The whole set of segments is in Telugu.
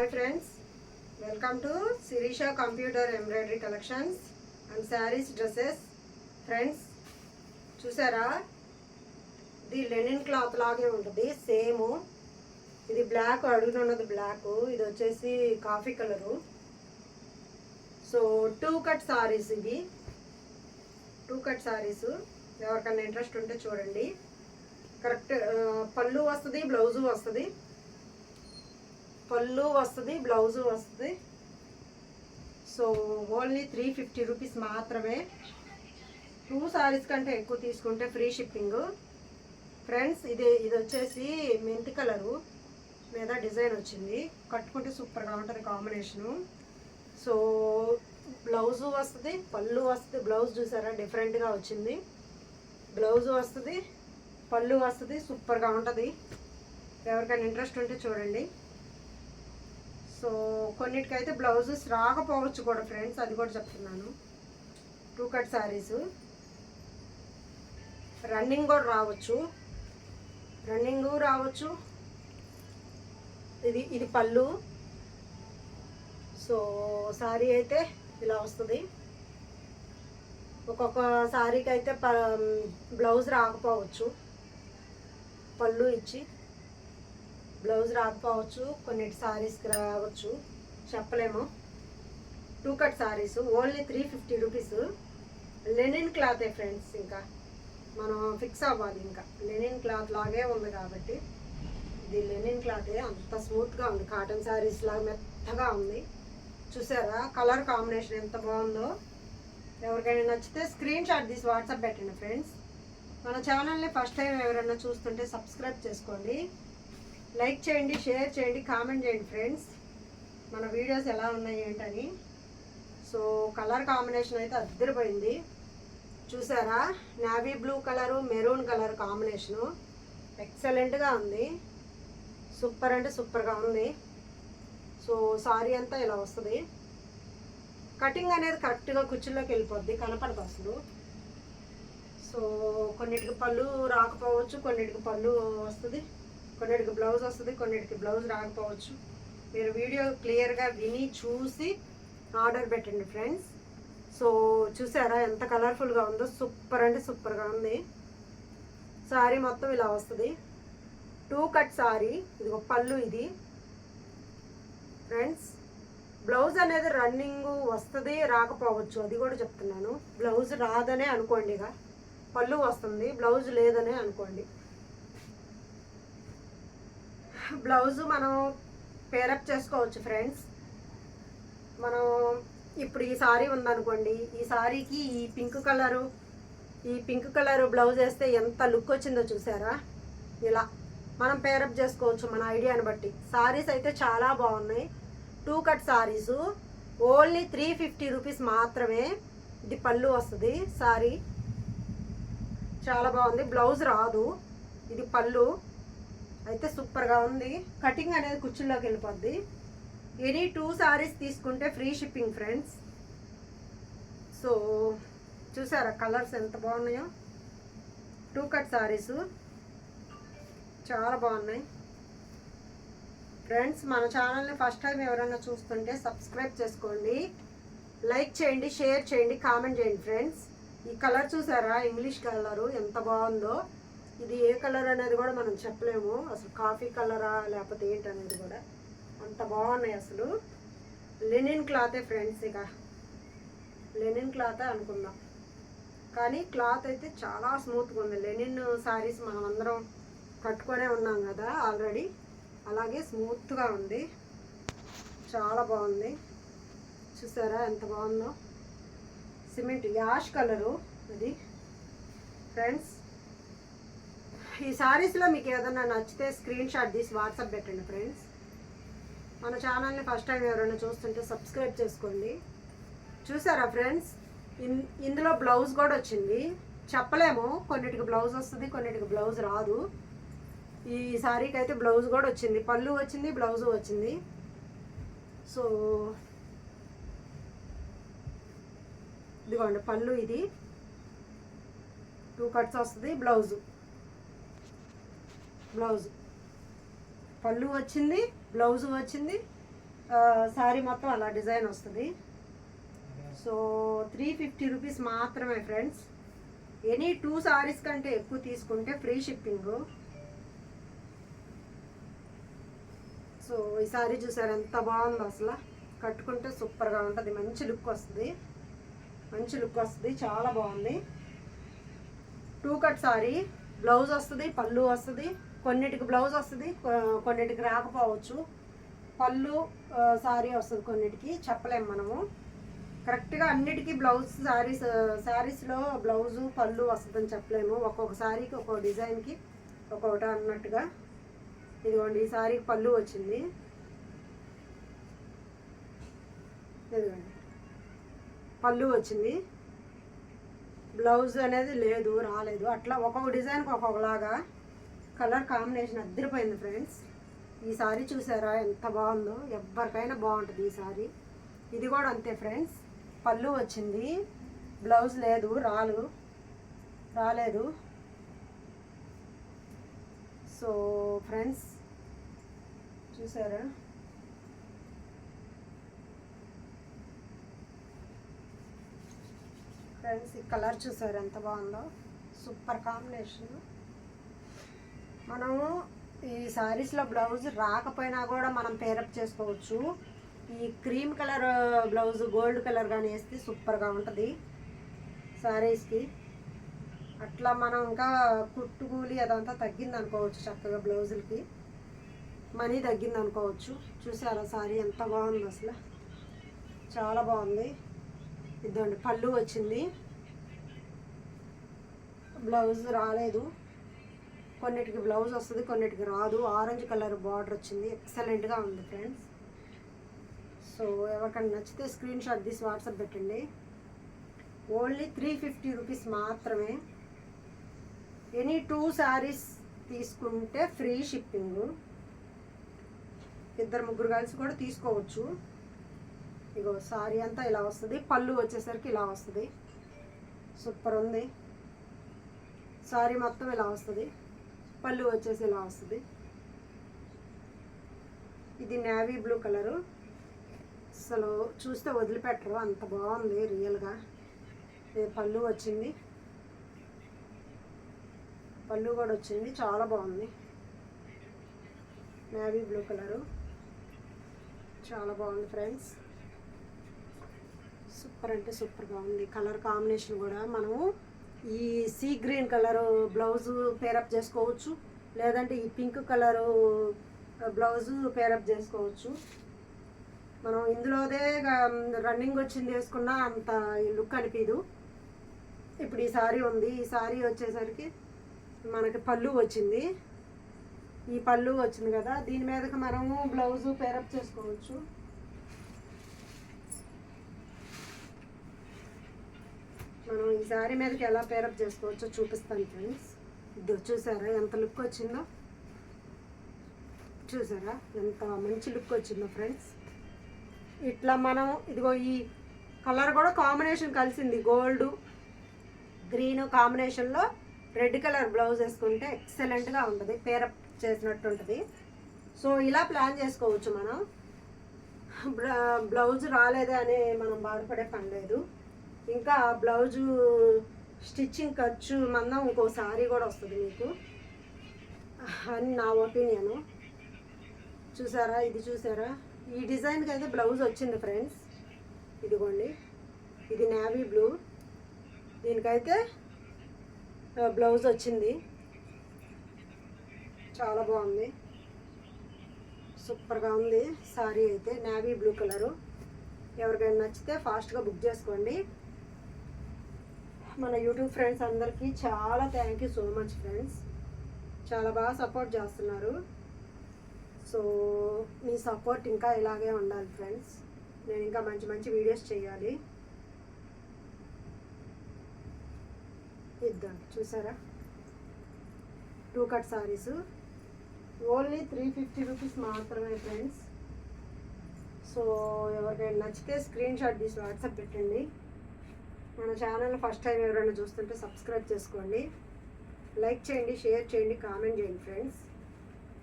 Hi friends welcome to Sirisha computer embroidery collections and saris dresses friends చూసారా? ఇది లెనిన్ క్లాత్ లాగే ఉంటుంది. సేమ్ ఇది బ్లాక్ అడుగుతున్నది బ్లాక్ ఇది వచ్చేసి coffee colour so two cut saris ఇవి. టూ కట్ సారీస్ ఎవరికైనా ఇంట్రెస్ట్ ఉంటే చూడండి. కరెక్ట్ పళ్ళు వస్తుంది బ్లౌజు వస్తుంది. పళ్ళు వస్తుంది బ్లౌజు వస్తుంది. So only three fifty rupees మాత్రమే. టూ సారీస్ కంటే ఎక్కువ తీసుకుంటే ఫ్రీ షిప్పింగ్. ఫ్రెండ్స్ ఇది ఇది వచ్చేసి మెంతి కలరు. మీద డిజైన్ వచ్చింది. కట్టుకుంటే సూపర్గా ఉంటుంది కాంబినేషను. సో బ్లౌజు వస్తుంది పళ్ళు వస్తుంది. బ్లౌజ్ చూసారా? డిఫరెంట్గా వచ్చింది. బ్లౌజు వస్తుంది పళ్ళు వస్తుంది సూపర్గా ఉంటుంది. ఎవరికైనా ఇంట్రెస్ట్ ఉంటే చూడండి. సో కొన్నిటికైతే బ్లౌజెస్ రాకపోవచ్చు కూడా ఫ్రెండ్స్ అది కూడా చెప్తున్నాను. Two cut saris. రన్నింగ్ కూడా రావచ్చు. రన్నింగ్ రావచ్చు. ఇది ఇది పళ్ళు. సో శారీ అయితే ఇలా వస్తుంది. ఒక్కొక్క శారీకి అయితే ప బ్లౌజ్ రాకపోవచ్చు. పళ్ళు ఇచ్చి. బ్లౌజ్ రాకపోవచ్చు కొన్నిటి సారీస్కి రావచ్చు చెప్పలేము. Two cut saris only three fifty rupees linen క్లాతే friends ఇంకా? మనం ఫిక్స్ అవ్వాలి ఇంకా. లెనిన్ క్లాత్ లాగే ఉంది కాబట్టి ఇది లెనిన్ క్లాతే అంత స్మూత్గా ఉంది. కాటన్ సారీస్ లాగా మెత్తగా ఉంది. చూసారా? కలర్ కాంబినేషన్ ఎంత బాగుందో? ఎవరికైనా నచ్చితే స్క్రీన్ షాట్ తీసి వాట్సాప్ పెట్టండి ఫ్రెండ్స్ మన ఛానల్ని ఫస్ట్ టైం ఎవరైనా చూస్తుంటే సబ్స్క్రైబ్ చేసుకోండి. లైక్ చేయండి షేర్ చేయండి కామెంట్ చేయండి ఫ్రెండ్స్ మన వీడియోస్ ఎలా ఉన్నాయి ఏంటని. సో కలర్ కాంబినేషన్ అయితే అద్దరిపోయింది. చూసారా? Navy blue colour maroon colour combination ఎక్సలెంట్గా ఉంది. సూపర్ అంటే సూపర్గా ఉంది. సో సారీ అంతా ఇలా వస్తుంది. కటింగ్ అనేది కరెక్ట్గా కుర్చీలోకి వెళ్ళిపోద్ది కనపడదు అసలు. సో కొన్నిటికి పళ్ళు రాకపోవచ్చు కొన్నిటికి పళ్ళు వస్తుంది. కొన్నిటికి బ్లౌజ్ వస్తుంది కొన్నిటికి బ్లౌజ్ రాకపోవచ్చు. మీరు వీడియో క్లియర్గా విని చూసి ఆర్డర్ పెట్టండి ఫ్రెండ్స్ సో చూసారా ఎంత కలర్ఫుల్గా ఉందో? సూపర్ అంటే సూపర్గా ఉంది. సారీ మొత్తం ఇలా వస్తుంది. టూ కట్ సారీ ఇది ఒక పళ్ళు ఇది. ఫ్రెండ్స్ బ్లౌజ్ అనేది రన్నింగ్ వస్తుంది రాకపోవచ్చు. అది కూడా చెప్తున్నాను. బ్లౌజ్ రాదనే అనుకోండి ఇక పళ్ళు వస్తుంది బ్లౌజ్ లేదనే అనుకోండి. బ్లౌజ్ మనం పేరప్ చేసుకోవచ్చు ఫ్రెండ్స్ మనం ఇప్పుడు ఈ సారీ ఉందనుకోండి ఈ సారీకి ఈ పింక్ కలరు ఈ పింక్ కలర్ బ్లౌజ్ వేస్తే ఎంత లుక్ వచ్చిందో చూసారా? ఇలా మనం పేరప్ చేసుకోవచ్చు మన ఐడియాని బట్టి. సారీస్ అయితే చాలా బాగున్నాయి. Two cut saris only three fifty rupees మాత్రమే ఇది పళ్ళు వస్తుంది. సారీ చాలా బాగుంది. బ్లౌజ్ రాదు. ఇది పళ్ళు. అయితే సూపర్గా ఉంది. కటింగ్ అనేది కుర్చీలోకి వెళ్ళిపోద్ది. ఎనీ టూ సారీస్ తీసుకుంటే ఫ్రీ షిప్పింగ్ ఫ్రెండ్స్. సో చూసారా కలర్స్ ఎంత బాగున్నాయో? Two cut saris. చాలా బాగున్నాయి. ఫ్రెండ్స్ మన ఛానల్ని ఫస్ట్ టైం ఎవరైనా చూస్తుంటే సబ్స్క్రైబ్ చేసుకోండి. లైక్ చేయండి షేర్ చేయండి కామెంట్ చేయండి ఫ్రెండ్స్. ఈ కలర్ చూసారా? English colour. ఎంత బాగుందో. ఇది ఏ కలర్ అనేది కూడా మనం చెప్పలేము. అసలు కాఫీ కలరా లేకపోతే ఏంటనేది కూడా. అంత బాగున్నాయి అసలు. లెనిన్ క్లాతే ఫ్రెండ్స్ ఇక. లెనిన్ క్లాతే అనుకుందాం. కానీ క్లాత్ అయితే చాలా స్మూత్గా ఉంది. లెనిన్ శారీస్ మనం అందరం కట్టుకొనే ఉన్నాం కదా ఆల్రెడీ. అలాగే స్మూత్గా ఉంది. చాలా బాగుంది. చూసారా ఎంత బాగుందో. సిమెంట్ యాష్ కలరు అది. ఫ్రెండ్స్ ఈ శారీస్లో మీకు ఏదైనా నచ్చితే స్క్రీన్ షాట్ తీసి వాట్సాప్ పెట్టండి ఫ్రెండ్స్ మన ఛానల్ని ఫస్ట్ టైం ఎవరైనా చూస్తుంటే సబ్స్క్రైబ్ చేసుకోండి. చూసారా ఫ్రెండ్స్ ఇన్ ఇందులో బ్లౌజ్ కూడా వచ్చింది. చెప్పలేము. కొన్నిటికి బ్లౌజ్ వస్తుంది కొన్నిటికి బ్లౌజ్ రాదు. ఈ శారీకి అయితే బ్లౌజ్ కూడా వచ్చింది. పళ్ళు వచ్చింది బ్లౌజ్ వచ్చింది. సో ఇదిగోండి పళ్ళు ఇది. టూ కట్స్ వస్తుంది బ్లౌజు బ్లౌజ్. పళ్ళు వచ్చింది బ్లౌజ్ వచ్చింది. శారీ మొత్తం అలా డిజైన్ వస్తుంది. సో త్రీ ఫిఫ్టీ రూపీస్ మాత్రమే ఫ్రెండ్స్. ఎనీ టూ సారీస్ కంటే ఎక్కువ తీసుకుంటే ఫ్రీ షిప్పింగ్. సో ఈ సారీ చూసారు ఎంత బాగుందో అసలు. కట్టుకుంటే సూపర్గా ఉంటుంది. మంచి లుక్ వస్తుంది. మంచి లుక్ వస్తుంది. చాలా బాగుంది. Two cut sorry. బ్లౌజ్ వస్తుంది పళ్ళు వస్తుంది. కొన్నిటికి బ్లౌజ్ వస్తుంది కొన్నిటికి రాకపోవచ్చు. పళ్ళు సారీ వస్తుంది కొన్నిటికి చెప్పలేము మనము. కరెక్ట్గా అన్నిటికీ బ్లౌజ్ శారీస్ శారీస్లో బ్లౌజు పళ్ళు వస్తుందని చెప్పలేము. ఒక్కొక్క శారీకి ఒక్కొక్క డిజైన్కి ఒక్కొక్కటి అన్నట్టుగా. ఇదిగోండి ఈ శారీకి పళ్ళు వచ్చింది. ఇదిగోండి. పళ్ళు వచ్చింది. బ్లౌజ్ అనేది లేదు రాలేదు. అట్లా ఒక్కొక్క డిజైన్కి ఒక్కొక్కలాగా. కలర్ కాంబినేషన్ అద్దరిపోయింది ఫ్రెండ్స్. ఈ సారీ చూసారా? ఎంత బాగుందో. ఎవరికైనా బాగుంటుంది ఈ సారీ. ఇది కూడా అంతే ఫ్రెండ్స్. పళ్ళు వచ్చింది. బ్లౌజ్ లేదు రాలు రాలేదు. సో ఫ్రెండ్స్ చూసారా? ఫ్రెండ్స్ ఈ కలర్ చూసారు? ఎంత బాగుందో. Super combination. మనము ఈ శారీస్లో బ్లౌజ్ రాకపోయినా కూడా మనం పేరప్ చేసుకోవచ్చు. ఈ cream colour blouse gold colour కానీ వేస్తే సూపర్గా ఉంటుంది. శారీస్కి అట్లా మనం ఇంకా కుట్టు కూలి అదంతా తగ్గింది అనుకోవచ్చు చక్కగా బ్లౌజులకి మనీ తగ్గింది అనుకోవచ్చు. చూసారా సారీ ఎంత బాగుంది అసలు. చాలా బాగుంది. ఇదండి పళ్ళు వచ్చింది. బ్లౌజ్ రాలేదు. కొన్నిటికి బ్లౌజ్ వస్తుంది కొన్నిటికి రాదు. ఆరెంజ్ కలర్ బార్డర్ వచ్చింది. ఎక్సలెంట్గా ఉంది ఫ్రెండ్స్ సో ఎవరికైనా నచ్చితే స్క్రీన్ షాట్ తీసి వాట్సాప్ పెట్టండి. ఓన్లీ త్రీ ఫిఫ్టీ రూపీస్ మాత్రమే. ఎనీ టూ శారీస్ తీసుకుంటే ఫ్రీ షిప్పింగ్ ఇద్దరు ముగ్గురు కలిసి కూడా తీసుకోవచ్చు. ఇగో సారీ అంతా ఇలా వస్తుంది. పళ్ళు వచ్చేసరికి ఇలా వస్తుంది. సూపర్ ఉంది. సారీ మొత్తం ఇలా వస్తుంది. పళ్ళు వచ్చేసి ఇలా వస్తుంది. ఇది నేవీ బ్లూ కలరు అసలు చూస్తే వదిలిపెట్టరు అంత బాగుంది రియల్గా పళ్ళు వచ్చింది. పళ్ళు కూడా వచ్చింది చాలా బాగుంది. నేవీ బ్లూ కలరు చాలా బాగుంది ఫ్రెండ్స్ సూపర్ అంటే సూపర్గా ఉంది కలర్ కాంబినేషన్ కూడా మనము ఈ sea green colour blouse pair up చేసుకోవచ్చు. లేదంటే ఈ పింక్ కలరు బ్లౌజు పేరప్ చేసుకోవచ్చు. మనం ఇందులోదే రన్నింగ్ వచ్చింది వేసుకున్నా అంత లుక్ అనిపించదు ఇప్పుడు ఈ సారీ ఉంది. ఈ సారీ వచ్చేసరికి మనకి పళ్ళు వచ్చింది. ఈ పళ్ళు వచ్చింది కదా దీని మీదకి మనము బ్లౌజు పేరప్ చేసుకోవచ్చు. మనం ఈ సారీ మీదకి ఎలా పేరప్ చేసుకోవచ్చో చూపిస్తాను ఫ్రెండ్స్ ఇది చూసారా? ఎంత లుక్ వచ్చిందో? చూసారా? ఎంత మంచి లుక్ వచ్చిందో ఫ్రెండ్స్ ఇట్లా మనం ఇదిగో ఈ కలర్ కూడా కాంబినేషన్ కలిసింది. గోల్డ్ గ్రీన్ కాంబినేషన్లో రెడ్ కలర్ బ్లౌజ్ వేసుకుంటే ఎక్సలెంట్గా ఉంటుంది. పేరప్ చేసినట్టు ఉంటుంది. సో ఇలా ప్లాన్ చేసుకోవచ్చు మనం. బ్లౌజ్ రాలేదే అని మనం బాధపడే పని లేదు. ఇంకా బ్లౌజు స్టిచ్చింగ్ ఖర్చు మందం ఇంకో సారీ కూడా వస్తుంది మీకు. అని నా ఒపీనియను. చూసారా? ఇది చూసారా? ఈ డిజైన్కి అయితే బ్లౌజ్ వచ్చింది ఫ్రెండ్స్. ఇదిగోండి. ఇది నేవీ బ్లూ. దీనికైతే బ్లౌజ్ వచ్చింది. చాలా బాగుంది. సూపర్గా ఉంది. సారీ అయితే నేవీ బ్లూ కలరు. ఎవరికైనా నచ్చితే ఫాస్ట్గా బుక్ చేసుకోండి. మన యూట్యూబ్ ఫ్రెండ్స్ అందరికీ చాలా thank you so much friends చాలా బాగా సపోర్ట్ చేస్తున్నారు. సో మీ సపోర్ట్ ఇంకా ఇలాగే ఉండాలి ఫ్రెండ్స్ నేను ఇంకా మంచి మంచి వీడియోస్ చేయాలి. ఇద్దాం చూసారా? Two cut saris only three fifty rupees మాత్రమే ఫ్రెండ్స్ సో ఎవరికైనా నచ్చితే స్క్రీన్ షాట్ తీసి వాట్సాప్ పెట్టండి. మన ఛానల్ ఫస్ట్ టైం ఎవరైనా చూస్తుంటే సబ్స్క్రైబ్ చేసుకోండి. లైక్ చేయండి షేర్ చేయండి కామెంట్ చేయండి ఫ్రెండ్స్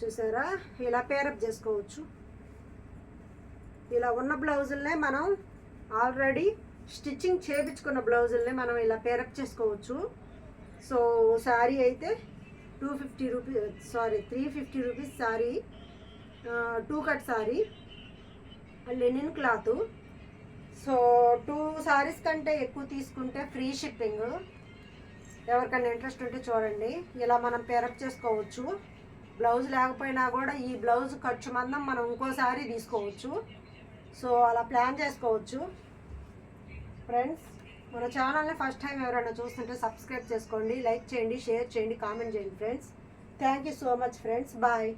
చూసారా? ఇలా పేరప్ చేసుకోవచ్చు. ఇలా ఉన్న బ్లౌజుల్నే మనం ఆల్రెడీ స్టిచ్చింగ్ చేపించుకున్న బ్లౌజుల్ని మనం ఇలా పేరప్ చేసుకోవచ్చు. సో శారీ అయితే two fifty rupees sari three fifty rupees sari two cut sari linen cloth so two saris కంటే ఎక్కువ తీసుకుంటే ఫ్రీ షిప్పింగ్. ఎవరికైనా ఇంట్రెస్ట్ ఉంటే చూడండి. ఇలా మనం పేరప్ చేసుకోవచ్చు. బ్లౌజ్ లేకపోయినా కూడా ఈ బ్లౌజ్ ఖర్చు మందం మనం ఇంకోసారి తీసుకోవచ్చు. సో అలా ప్లాన్ చేసుకోవచ్చు. ఫ్రెండ్స్ మన ఛానల్ని ఫస్ట్ టైం ఎవరైనా చూస్తుంటే సబ్స్క్రైబ్ చేసుకోండి లైక్ చేయండి షేర్ చేయండి కామెంట్ చేయండి friends thank you so much friends bye